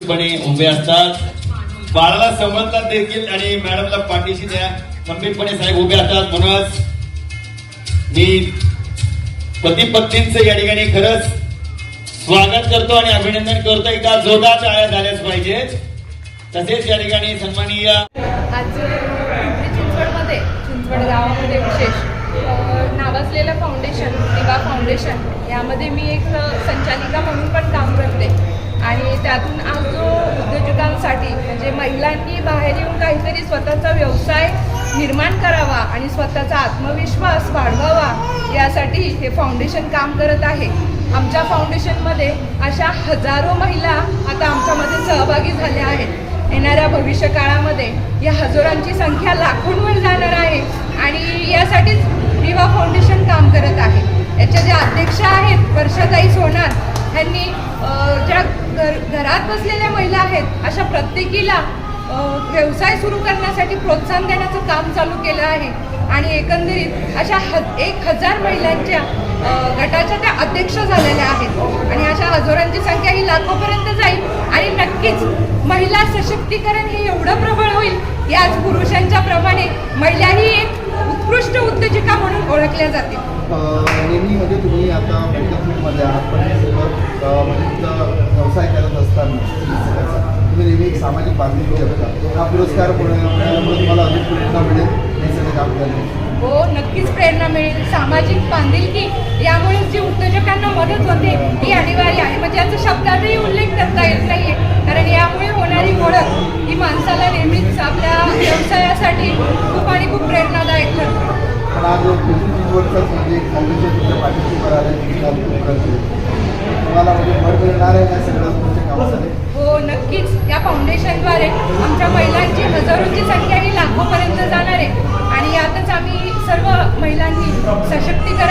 पणे उभे असतात. बाळाला समजतात देखील आणि मॅडमला पाठीशी द्या. खंबीरपणे साहेब उभे असतात. म्हणूनच मी पती पत्नींचं या ठिकाणी खरंच स्वागत करतो आणि अभिनंदन करतो. एका जोरदार टाळ्या झाल्याच पाहिजे. तसेच या ठिकाणी सन्माननीय आज म्हणजे चिंचवडमध्ये चिंचवड गावामध्ये विशेष नावाजलेलं फाउंडेशन दिवा फाउंडेशन यामध्ये मी एक संचालिका म्हणून पण काम करते आणि त्यातून आज जो उद्योजकांसाठी म्हणजे महिलांनी बाहेर येऊन काहीतरी स्वतःचा व्यवसाय निर्माण करावा आणि स्वतःचा आत्मविश्वास वाढवावा यासाठी हे फाउंडेशन काम करत आहे. आमच्या फाउंडेशनमध्ये अशा हजारो महिला आता आमच्यामध्ये सहभागी झाल्या आहेत. येणाऱ्या भविष्य काळामध्ये या हजारांची संख्या लाखोंवर जाणार आहे आणि यासाठीच विवा फाउंडेशन काम करत आहे. याच्या ज्या अध्यक्ष आहेत वर्षाताई सोनार ह्यांनी ज्या घर घरात बसलेल्या महिला आहेत अशा प्रत्येकीला व्यवसाय सुरू करण्यासाठी प्रोत्साहन देण्याचं काम चालू केलं आहे. आणि एकंदरीत अशा ह एक हजार महिलांच्या गटाच्या त्या अध्यक्ष झालेल्या आहेत. आणि अशा हजारांची संख्या ही लाखोपर्यंत जाईल. आणि नक्कीच महिला सशक्तीकरण हे एवढं प्रबळ होईल की आज पुरुषांच्या प्रमाणे महिलाही एक उत्कृष्ट उद्योजिका म्हणून ओळखल्या जातील. अ, नेहमी म्हणजे तुम्ही आता मेडिकल फील्डमध्ये आहात पण म्हणजे व्यवसाय करत असताना तुम्ही नेहमी एक सामाजिक बांधिलकी जपता हा पुरस्कार मिळाल्यामुळे तुम्हाला अधिक प्रेरणा मिळेल हे सगळं काम हो नक्कीच प्रेरणा मिळेल. सामाजिक बांधिलकी यामुळे जी उद्योजकांना मदत होते ही अनिवार्य आहे. म्हणजे याचा शब्दातही उल्लेख करता येत नाहीये. कारण यामुळे होणारी ओळख ही माणसाला नेहमीच आपल्या व्यवसायासाठी पण आज म्हणजे पाठीशी तुम्हाला म्हणजे भर मिळणार आहे या सगळ्या तुमच्या हो नक्कीच. या फाउंडेशनद्वारे आमच्या महिलांची हजारोंची संख्या ही लाखोपर्यंत जाणार आहे. आणि यातच आम्ही सर्व महिलांनी सशक्तीकरण